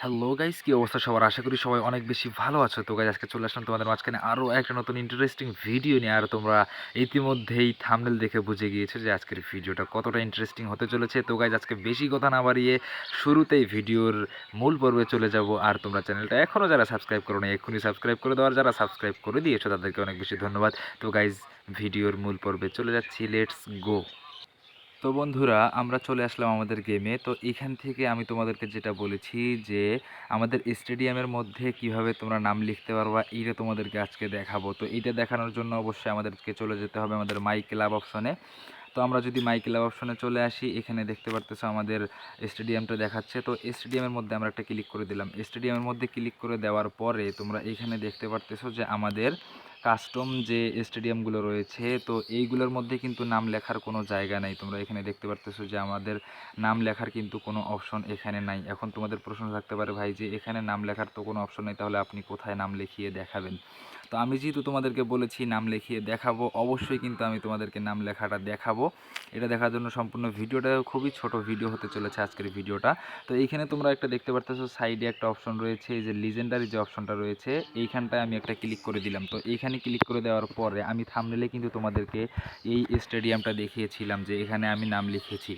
Hello guys কি অবস্থা সবার? আশা করি সবাই অনেক বেশি ভালো আছো। তো গাইজ আজকে চলে আসলাম তোমাদের মাঝখানে আরও একটা নতুন ইন্টারেস্টিং ভিডিও নিয়ে। আর তোমরা ইতিমধ্যেই থামনেল দেখে বুঝে গিয়েছো যে আজকের ভিডিওটা কতটা ইন্টারেস্টিং হতে চলেছে। তো গাইজ আজকে বেশি কথা না বাড়িয়ে শুরুতেই ভিডিওর মূল পর্বে চলে যাব। আর তোমরা চ্যানেলটা এখনও যারা সাবস্ক্রাইব করো না এক্ষুনি সাবস্ক্রাইব করে দেওয়ার যারা সাবস্ক্রাইব করে দিয়েছ, তাদেরকে অনেক বেশি ধন্যবাদ। তো গাইজ ভিডিওর মূল পর্বে চলে যাচ্ছি। লেটস গো তো বন্ধুরা, আমরা চলে আসলাম আমাদের গেমে তো এখান থেকে আমি তোমাদেরকে যেটা বলেছি যে, আমাদের স্টেডিয়ামের মধ্যে কীভাবে তোমরা নাম লিখতে পারবা, এইটা তোমাদেরকে আজকে দেখাবো। তো এইটা দেখানোর জন্য অবশ্যই আমাদেরকে চলে যেতে হবে আমাদের মাই ক্লাব অপশনে তো আমরা যদি মাই ক্লাব অপশনে চলে আসি, এখানে দেখতে পারতেছো আমাদের স্টেডিয়ামটা দেখাচ্ছে। তো স্টেডিয়ামের মধ্যে আমরা একটা ক্লিক করে দিলাম। স্টেডিয়ামের মধ্যে ক্লিক করে দেওয়ার পরে তোমরা এখানে দেখতে পারতেছো যে আমাদের কাস্টম যে স্টেডিয়ামগুলো রয়েছে, তো এইগুলোর মধ্যে কিন্তু নাম লেখার কোনো জায়গা নাই। তোমরা এখানে দেখতে পারতেছো যে আমাদের নাম লেখার কিন্তু কোনো অপশন এখানে নাই। এখন তোমাদের প্রশ্ন থাকতে পারে, ভাই, যে এখানে নাম লেখার তো কোনো অপশন নেই, তাহলে আপনি কোথায় নাম লিখিয়ে দেখাবেন? তো আমি যেহেতু তোমাদেরকে বলেছি নাম লিখিয়ে দেখাবো, অবশ্যই কিন্তু আমি তোমাদেরকে নাম লেখাটা দেখাবো। এটা দেখার জন্য সম্পূর্ণ ভিডিওটা খুবই ছোট ভিডিও হতে চলেছে আজকের ভিডিওটা। তো এইখানে তোমরা একটা দেখতে পারতেছো, সাইডে একটা অপশন রয়েছে, এই যে লিজেন্ডারি যে অপশনটা রয়েছে, এইখানটায় আমি একটা ক্লিক করে দিলাম। তো এইখানে ক্লিক করে দেওয়ার পরে আমি থামনেলে কিন্তু তোমাদেরকে এই স্টেডিয়ামটা দেখিয়েছিলাম যে এখানে আমি নাম লিখেছি।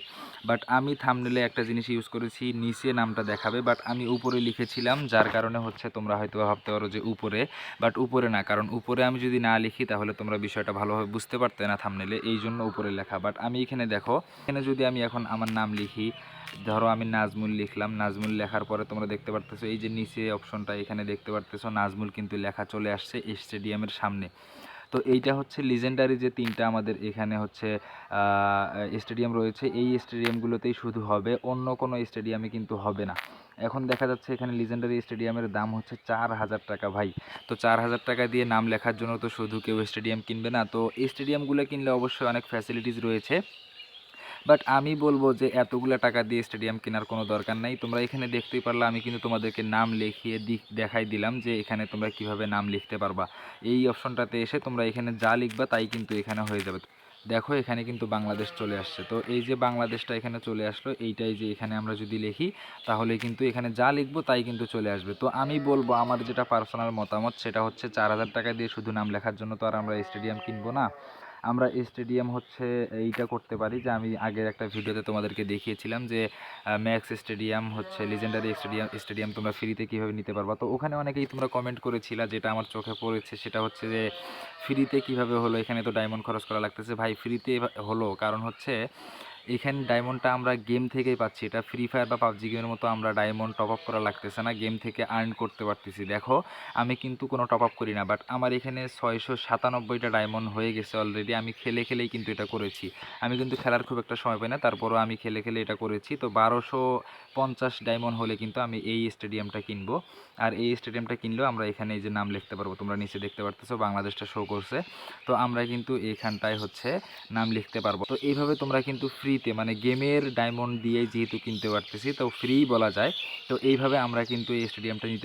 বাট আমি থামনেলে একটা জিনিস ইউজ করেছি, নিচে নামটা দেখাবে বাট আমি উপরে লিখেছিলাম, যার কারণে হচ্ছে তোমরা হয়তো ভাবতে পারো যে উপরে বাট উপরে না, কারণ উপরে আমি যদি না লিখি তাহলে তোমরা বিষয়টা ভালোভাবে বুঝতে পারতে না থামনেলে এই জন্য উপরে লেখা। বাট আমি এখানে দেখো, এখানে যদি আমি এখন আমার নাম লিখি, ধরো আমি নাজমুল লিখলাম, নাজমুল লেখার পরে তোমরা দেখতে পারতেছো, এই যে নিচে অপশনটা এখানে দেখতে পারতেছো, নাজমুল কিন্তু লেখা চলে আসছে স্টেডিয়ামের সামনে। তো এইটা হচ্ছে লিজেন্ডারি যে তিনটা আমাদের এখানে হচ্ছে স্টেডিয়াম রয়েছে। এই স্টেডিয়ামগুলোতেই শুধু হবে, অন্য কোনো স্টেডিয়ামে কিন্তু হবে না। এখন দেখা যাচ্ছে এখানে লিজেন্ডারি স্টেডিয়ামের দাম হচ্ছে চার হাজার টাকা ভাই। তো চার হাজার টাকা দিয়ে নাম লেখার জন্য তো শুধু কেউ স্টেডিয়াম কিনবে না। তো এই স্টেডিয়ামগুলো কিনলে অবশ্যই অনেক ফ্যাসিলিটিস রয়েছে। বাট আমি বলব যে এতগুলো টাকা দিয়ে স্টেডিয়াম কেনার কোনো দরকার নাই। তোমরা এখানে দেখতেই পারলে, আমি কিন্তু তোমাদেরকে নাম লিখিয়ে দিক দেখাই দিলাম যে এখানে তোমরা কীভাবে নাম লিখতে পারবা। এই অপশনটাতে এসে তোমরা এখানে যা লিখবা তাই কিন্তু এখানে হয়ে যাবে। দেখো, এখানে কিন্তু বাংলাদেশ চলে আসছে। তো এই যে বাংলাদেশটা এখানে চলে আসলো, এইটাই যে এখানে আমরা যদি লিখি, তাহলে কিন্তু এখানে যা লিখব তাই কিন্তু চলে আসবে। তো আমি বলব, আমার যেটা পার্সোনাল মতামত, সেটা হচ্ছে চার হাজার টাকা দিয়ে শুধু নাম লেখার জন্য তো আর আমরা স্টেডিয়াম কিনবো না। আমরা স্টেডিয়াম হচ্ছে এইটা করতে পারি যে আমি আগের একটা ভিডিওতে তোমাদেরকে দেখিয়েছিলাম যে ম্যাক্স স্টেডিয়াম হচ্ছে লিজেন্ডারি স্টেডিয়াম স্টেডিয়াম তোমরা ফ্রিতে কীভাবে নিতে পারবা। তো ওখানে অনেকেই তোমরা কমেন্ট করেছিলা যেটা আমার চোখে পড়েছে, সেটা হচ্ছে যে ফ্রিতে কীভাবে হলো? এখানে তো ডায়মন্ড খরচ করা লাগতেছে। ভাই, ফ্রিতে হলো। কারণ হচ্ছে এখানে ডায়মন্ডটা আমরা গেম থেকেই পাচ্ছি। এটা ফ্রি ফায়ার বা পাবজি গেমের মতো আমরা ডায়মন্ড টপ আপ করা লাগতেছে না। গেম থেকে আর্ন করতে পারতেছি। দেখো, আমি কিন্তু কোনো টপ আপ করি না বাট আমার এখানে ছয়শো সাতানব্বইটা ডায়মন্ড হয়ে গেছে অলরেডি আমি খেলে খেলেই কিন্তু এটা করেছি। আমি কিন্তু খেলার খুব একটা সময় পাই না, তারপরও আমি খেলে খেলে এটা করেছি। তো বারোশো পঞ্চাশ ডায়মন্ড হলে কিন্তু আমি এই স্টেডিয়ামটা কিনবো। আর এই স্টেডিয়ামটা কিনলেও আমরা এখানে এই যে নাম লিখতে পারব, তোমরা নিচে দেখতে পারতেছো, বাংলাদেশটা শো করছে। তো আমরা কিন্তু এখানটায় হচ্ছে নাম লিখতে পারব। তো এইভাবে তোমরা কিন্তু ফ্রিতে মানে গেমের ডায়মন্ড দিয়ে যেহেতু কিনতে পারতেছি, তো ফ্রি বলা যায়। তো এইভাবে আমরা কিন্তু এই স্টেডিয়ামটা নিতে